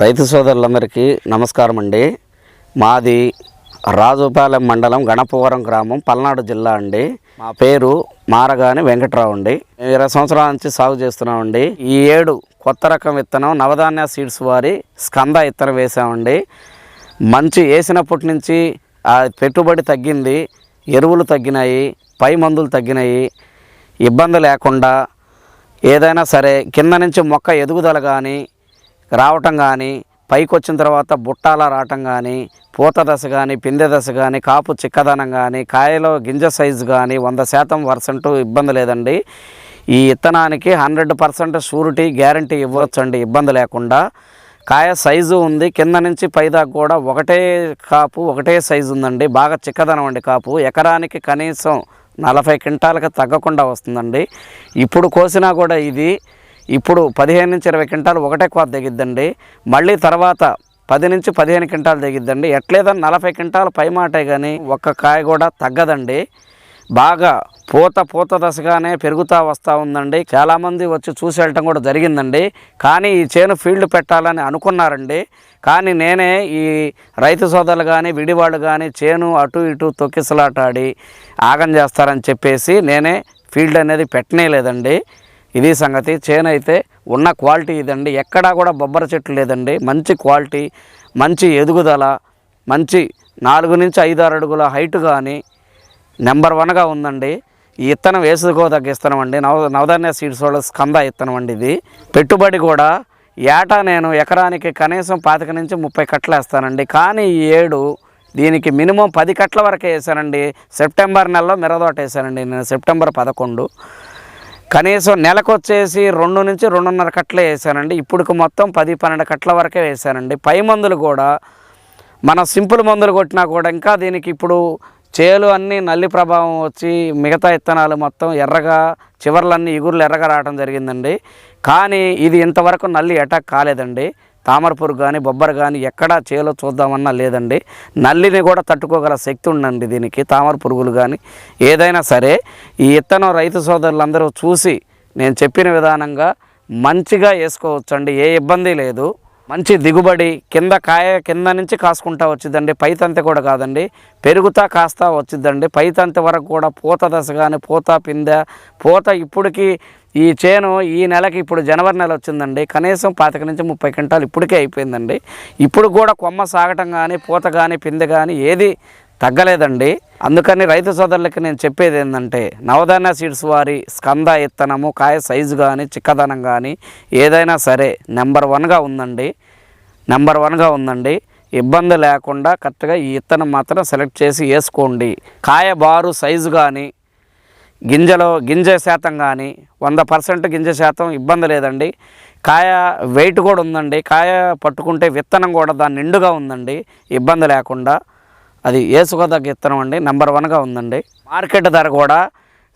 రైతు సోదరులందరికీ నమస్కారం అండి మాది రాజుపాలెం మండలం గణపవరం గ్రామం పల్నాడు జిల్లా అండి. మా పేరు మారగాని వెంకట్రావు అండి. మేము ఇరవై సంవత్సరాల నుంచి సాగు చేస్తున్నామండి. ఈ ఏడు కొత్త రకం విత్తనం నవధాన్య సీడ్స్ వారి స్కంద విత్తనం వేసామండి. మంచి వేసినప్పటి నుంచి ఆ పెట్టుబడి తగ్గింది. ఎరువులు తగ్గినాయి పై మందులు తగ్గినాయి. ఇబ్బంది లేకుండా ఏదైనా సరే కింద నుంచి మొక్క ఎదుగుదల కానీ రావటం కానీ పైకి వచ్చిన తర్వాత బుట్టాల రావటం కానీ పూత దశ కానీ పిందె దశ కానీ కాపు చిక్కదనం కానీ కాయలో గింజ సైజు కానీ వంద శాతం పర్సెంట్ ఇబ్బంది లేదండి. ఈ విత్తనానికి హండ్రెడ్ పర్సెంట్ షూరిటీ గ్యారంటీ ఇవ్వచ్చండి ఇబ్బంది లేకుండా. కాయ సైజు ఉంది కింద నుంచి పైదాకా కూడా ఒకటే కాపు ఒకటే సైజు ఉందండి బాగా చిక్కదనం అండి కాపు. ఎకరానికి కనీసం నలభై క్వింటాలకు తగ్గకుండా వస్తుందండి. ఇప్పుడు కోసినా కూడా ఇది ఇప్పుడు పదిహేను నుంచి ఇరవై క్వింటాలు ఒకటే కోత దిగిద్దండి మళ్ళీ తర్వాత పది నుంచి పదిహేను క్వింటాలు దిగిద్దండి ఎట్లేదని నలభై క్వింటాలు పై మాటే కానీ ఒక్క కాయ కూడా తగ్గదండి. బాగా పూత పూత దశగానే పెరుగుతూ వస్తూ ఉందండి. చాలామంది వచ్చి చూసి వెళ్ళటం కూడా జరిగిందండి. కానీ ఈ చేను ఫీల్డ్ పెట్టాలని అనుకున్నారండి. కానీ నేనే ఈ రైతు సోదరులు కానీ విడివాళ్ళు కానీ చేను అటు ఇటు తొక్కిసలాటాడి ఆగం చేస్తారని చెప్పేసి నేనే ఫీల్డ్ అనేది పెట్టనేలేదండి. ఇది సంగతి. చేను అయితే ఉన్న క్వాలిటీ ఇదండి. ఎక్కడా కూడా బొబ్బర చెట్లు లేదండి. మంచి క్వాలిటీ మంచి ఎదుగుదల మంచి నాలుగు నుంచి ఐదు ఆరు అడుగుల హైట్ కానీ నెంబర్ వన్గా ఉందండి. ఈ ఇత్తనం వేసుకోదగ్గ ఇత్తనం అండి. నవ నవధాన్య సీడ్స్ వాళ్ళ స్కంద ఇత్తనం అండి ఇది. పెట్టుబడి కూడా ఏటా నేను ఎకరానికి కనీసం పాతిక నుంచి ముప్పై కట్టలు వేస్తానండి. కానీ ఈ ఏడు దీనికి మినిమం పది కట్ల వరకే వేసానండి. సెప్టెంబర్ నెలలో మిరదోట వేసానండి నేను. సెప్టెంబర్ పదకొండు. కనీసం నెలకు వచ్చేసి రెండు నుంచి రెండున్నర కట్టలే వేసానండి. ఇప్పటికి మొత్తం పది పన్నెండు కట్టల వరకే వేసానండి. పై మందులు కూడా మన సింపుల్ మందులు కొట్టినా కూడా ఇంకా దీనికి ఇప్పుడు చేలు అన్నీ నల్లి ప్రభావం వచ్చి మిగతా ఇత్తనాలు మొత్తం ఎర్రగా చివర్లన్నీ ఇగురులు ఎర్రగా రావడం జరిగిందండి. కానీ ఇది ఇంతవరకు నల్లి అటాక్ కాలేదండి. తామర పురుగు కానీ బొబ్బర కానీ ఎక్కడా చేలో చూద్దామన్నా లేదండి. నల్లిని కూడా తట్టుకోగల శక్తి ఉందండి దీనికి తామర పురుగులు కానీ ఏదైనా సరే ఈ ఇత్తనం రైతు సోదరులందరూ చూసి నేను చెప్పిన విధానంగా మంచిగా వేసుకోవచ్చండి ఏ ఇబ్బంది లేదు. మంచి దిగుబడి కింద కాయ కింద నుంచి కాసుకుంటా వచ్చిందండి పైతంతి కూడా కాదండి. పెరుగుతా కాస్తా వచ్చిందండి పైతంతి వరకు కూడా పూత దశ కానీ పూత పిందె పూత ఇప్పటికి ఈ చేను ఈ నెలకి ఇప్పుడు జనవరి నెల వచ్చిందండి. కనీసం పాతిక నుంచి ముప్పై క్వింటాలు ఇప్పటికే అయిపోయిందండి. ఇప్పుడు కూడా కొమ్మ సాగటం కానీ పూత కానీ పిందె కానీ ఏది తగ్గలేదండి. అందుకని రైతు సోదరులకి నేను చెప్పేది ఏంటంటే నవధాన్య సీడ్స్ వారి స్కంద ఇత్తనము కాయ సైజు కానీ చిక్కదనం కానీ ఏదైనా సరే నెంబర్ వన్గా ఉందండి. నెంబర్ వన్గా ఉందండి. ఇబ్బంది లేకుండా కరెక్ట్గా ఈ ఇత్తనం మాత్రం సెలెక్ట్ చేసి వేసుకోండి. కాయ బారు సైజు కానీ గింజలో గింజ శాతం కానీ వంద పర్సెంట్ గింజ శాతం ఇబ్బంది లేదండి. కాయ వెయిట్ కూడా ఉందండి. కాయ పట్టుకుంటే విత్తనం కూడా దాని నిండుగా ఉందండి. ఇబ్బంది లేకుండా. అది ఏసుకోదగ్గ విత్తనం అండి. నెంబర్ వన్గా ఉందండి. మార్కెట్ ధర కూడా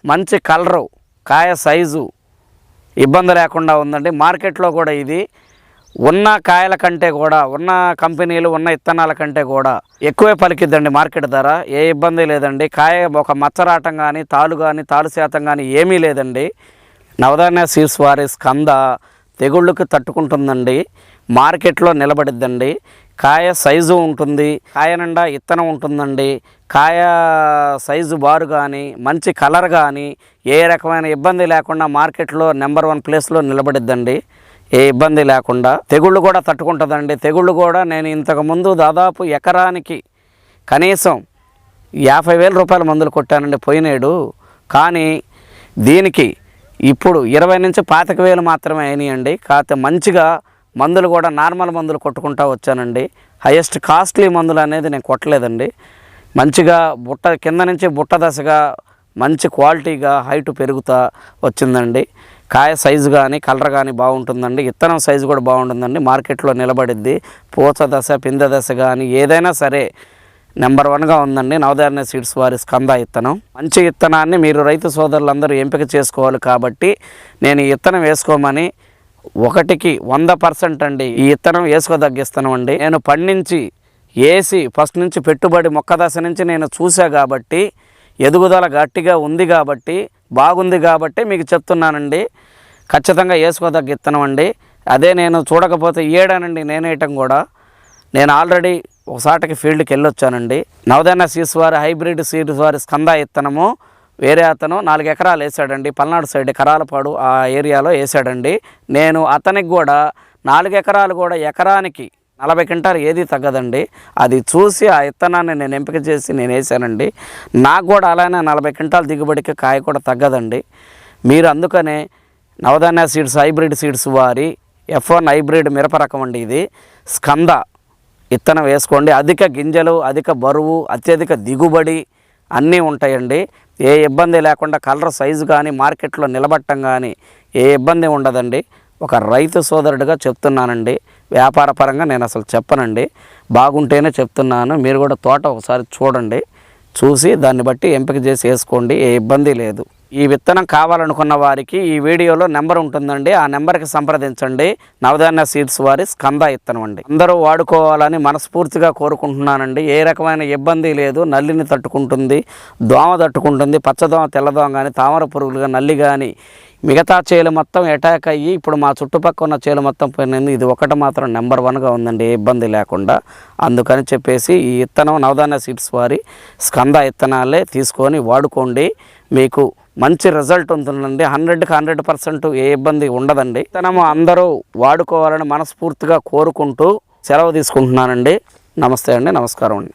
మంచి కలరు కాయ సైజు ఇబ్బంది లేకుండా ఉందండి. మార్కెట్లో కూడా ఇది ఉన్న కాయల కంటే కూడా ఉన్న కంపెనీలు ఉన్న ఇత్తనాల కంటే కూడా ఎక్కువే పలికిద్దండి మార్కెట్ ధర. ఏ ఇబ్బంది లేదండి. కాయ ఒక మచ్చరాటం కానీ తాలు కానీ తాలు శాతం కానీ ఏమీ లేదండి. నవధాన్య సీడ్స్ వారి స్కంద తెగుళ్ళకి తట్టుకుంటుందండి. మార్కెట్లో నిలబడిద్దండి. కాయ సైజు ఉంటుంది. కాయ నిండా ఇత్తనం ఉంటుందండి. కాయ సైజు బారు కానీ మంచి కలర్ కానీ ఏ రకమైన ఇబ్బంది లేకుండా మార్కెట్లో నెంబర్ వన్ ప్లేస్లో నిలబడిద్దండి. ఏ ఇబ్బంది లేకుండా తెగుళ్ళు కూడా తట్టుకుంటుందండి. తెగుళ్ళు కూడా నేను ఇంతకుముందు దాదాపు ఎకరానికి కనీసం యాభై వేల రూపాయల మందులు కొట్టానండి పోయినేడు. కానీ దీనికి ఇప్పుడు ఇరవై నుంచి పాతిక వేలు మాత్రమే అయినాయండి. కాకపోతే మంచిగా మందులు కూడా నార్మల్ మందులు కొట్టుకుంటా వచ్చానండి. హైయెస్ట్ కాస్ట్లీ మందులు అనేది నేను కొట్టలేదండి. మంచిగా బుట్ట కింద నుంచి బుట్ట దశగా మంచి క్వాలిటీగా హైట్ పెరుగుతా వచ్చిందండి. కాయ సైజు కానీ కలర్ కానీ బాగుంటుందండి. ఇత్తనం సైజు కూడా బాగుంటుందండి. మార్కెట్లో నిలబడిద్ది. పూత దశ పిందె దశ కానీ ఏదైనా సరే నెంబర్ వన్గా ఉందండి. నవధాన్య సీడ్స్ వారి స్కంద ఇత్తనం. మంచి ఇత్తనాన్ని మీరు రైతు సోదరులందరూ ఎంపిక చేసుకోవాలి కాబట్టి నేను ఈ ఇత్తనం వేసుకోమని ఒకటికి వంద పర్సెంట్ అండి ఈ ఇత్తనం వేసుకోదగ్గ ఇత్తనం అండి. నేను పండించి వేసి ఫస్ట్ నుంచి పెట్టుబడి మొక్క దశ నుంచి నేను చూసా కాబట్టి ఎదుగుదల గట్టిగా ఉంది కాబట్టి బాగుంది కాబట్టి మీకు చెప్తున్నానండి. ఖచ్చితంగా వేసుకోదగ్గ ఇత్తనం అండి అదే నేను చూడకపోతే ఏడానండి నేనేయటం కూడా. నేను ఆల్రెడీ ఒకసాటికి ఫీల్డ్కి వెళ్ళొచ్చానండి. నవదన్న సీడ్స్ వారి హైబ్రిడ్ సీడ్స్ వారి స్కంద ఇత్తనము వేరే అతను నాలుగు ఎకరాలు వేసాడండి. పల్నాడు సైడ్ కరాలపాడు ఆ ఏరియాలో వేసాడండి. నేను అతనికి కూడా నాలుగు ఎకరాలు కూడా ఎకరానికి నలభై క్వింటాలు ఏది తగ్గదండి. అది చూసి ఆ విత్తనాన్ని నేను ఎంపిక చేసి నేను వేసానండి. నాకు కూడా అలానే నలభై క్వింటాల దిగుబడికి కాయ కూడా తగ్గదండి. మీరు అందుకనే నవధాన్య సీడ్స్ హైబ్రిడ్ సీడ్స్ వారి ఎఫ్ వన్ హైబ్రిడ్ మిరప రకం అండి ఇది. స్కంద విత్తనం వేసుకోండి. అధిక గింజలు అధిక బరువు అత్యధిక దిగుబడి అన్నీ ఉంటాయండి. ఏ ఇబ్బంది లేకుండా కలర్ సైజు కానీ మార్కెట్లో నిలబట్టం కానీ ఏ ఇబ్బంది ఉండదండి. ఒక రైతు సోదరుడిగా చెప్తున్నానండి. వ్యాపార పరంగా నేను అసలు చెప్పనండి. బాగుంటేనే చెప్తున్నాను. మీరు కూడా తోట ఒకసారి చూడండి. చూసి దాన్ని బట్టి ఎంపిక చేసి వేసుకోండి. ఏ ఇబ్బంది లేదు. ఈ విత్తనం కావాలనుకున్న వారికి ఈ వీడియోలో నెంబర్ ఉంటుందండి. ఆ నెంబర్కి సంప్రదించండి. నవధాన్య సీడ్స్ వారి స్కంద ఇత్తనం అండి. అందరూ వాడుకోవాలని మనస్ఫూర్తిగా కోరుకుంటున్నానండి. ఏ రకమైన ఇబ్బంది లేదు. నల్లిని తట్టుకుంటుంది దోమ తట్టుకుంటుంది పచ్చదోమ తెల్లదోమ కానీ తామర పురుగులుగా నల్లి కానీ మిగతా చేలు మొత్తం అటాక్ అయ్యి ఇప్పుడు మా చుట్టుపక్కల ఉన్న చేలు మొత్తం పోయినది ఇది ఒకటి మాత్రం నెంబర్ వన్గా ఉందండి ఏ ఇబ్బంది లేకుండా. అందుకని చెప్పేసి ఈ ఇత్తనం నవధాన్య సీడ్స్ వారి స్కంద ఇత్తనాలే తీసుకొని వాడుకోండి. మీకు మంచి రిజల్ట్ ఉంటుందండి. హండ్రెడ్కి హండ్రెడ్ పర్సెంట్ ఏ ఇబ్బంది ఉండదండి. ఇత్తనము అందరూ వాడుకోవాలని మనస్ఫూర్తిగా కోరుకుంటూ సెలవు తీసుకుంటున్నానండి. నమస్తే అండి నమస్కారం అండి.